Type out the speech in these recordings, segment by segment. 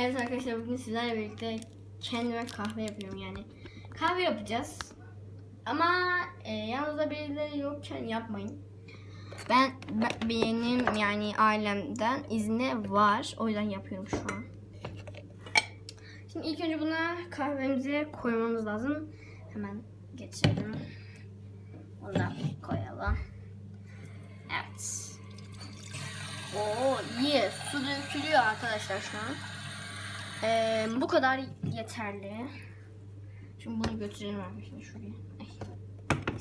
Evet arkadaşlar bugün sizlerle birlikte kendime kahve yapıyorum yani. Kahve yapacağız. Ama e, yanınızda birileri yokken yapmayın. Ben, ben- benim yani ailemden izni var. O yüzden yapıyorum şu an. Şimdi ilk önce buna kahvemizi koymamız lazım. Hemen geçelim. Bunu da koyalım. Evet. Oo iyi. Su dökülüyor arkadaşlar şu an. Ee, bu kadar yeterli. Şimdi bunu götürelim arkadaşlar şuraya. Ay.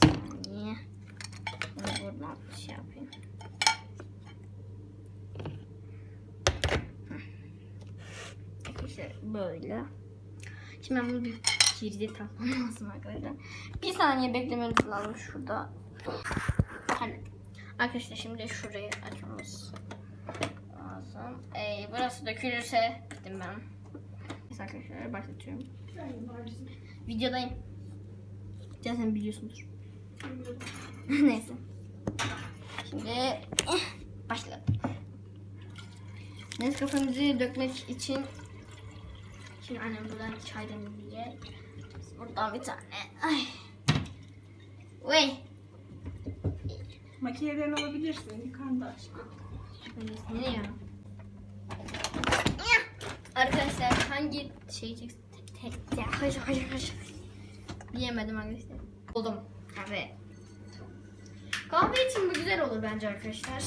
Saniye. Bunu buradan şey yapayım. Arkadaşlar böyle. Şimdi ben bunu bir kirli takmam lazım arkadaşlar. Bir saniye beklememiz lazım şurada. Hani arkadaşlar şimdi şurayı açmamız lazım. Ee, burası dökülürse gittim ben. Neyse arkadaşlar başlatıyorum. Videodayım. Zaten biliyorsunuz. Neyse. Şimdi eh, başla. Nescafe'mizi dökmek için Şimdi annem buradan çay demleyecek. Buradan bir tane. Ay. Vay. Makineden alabilirsin. Yukarıda aşkım. Ne ya? Arkadaşlar hangi şeyi tek hayır hayır hayır. Diyemedim arkadaşlar. Oldum kahve. Kahve için bu güzel olur bence arkadaşlar.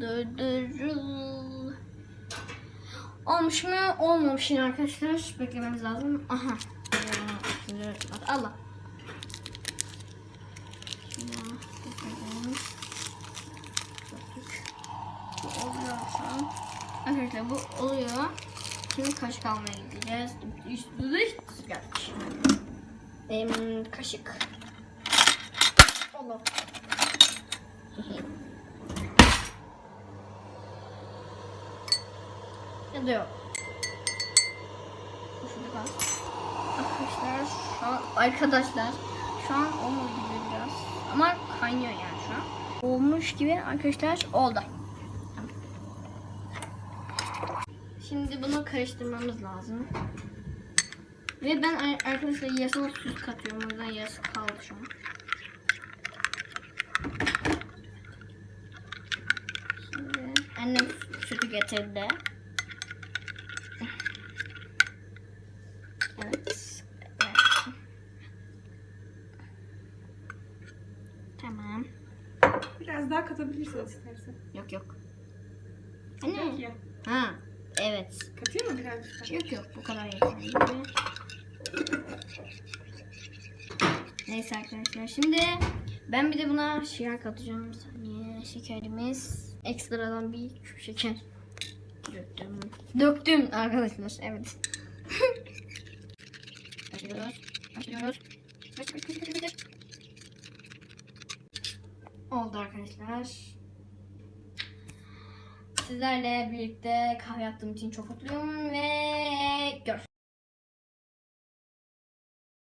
Durdurul. Olmuş mu? Olmamış yine arkadaşlar. Beklememiz lazım. Aha. Şimdi Allah. Şimdi bakalım. Döktük. Bu oluyor şu an. Arkadaşlar bu oluyor. Şimdi kaşık almaya gideceğiz. Üstü geldik. Benim kaşık. Allah. ya da yok. Arkadaşlar şu an arkadaşlar şu an olmadı gibi biraz. Ama kaynıyor yani şu an. Olmuş gibi arkadaşlar oldu. Tamam. Şimdi bunu karıştırmamız lazım. Ve ben ar- arkadaşlar yarısına süt katıyorum. O yüzden yarısı kaldı şu an. Şimdi annem sütü getirdi. Evet. evet. Tamam. Biraz daha katabilirsin istersen. Yok yok. Anne. Ha. Evet. Katıyor mu birazcık? Yok yok bu kadar yeterli. Neyse arkadaşlar şimdi ben bir de buna şeker katacağım. Saniye şekerimiz ekstradan bir şeker döktüm. Döktüm arkadaşlar evet. Kaç, kaç. Oldu arkadaşlar. Sizlerle birlikte kahve yaptığım için çok mutluyum ve gör.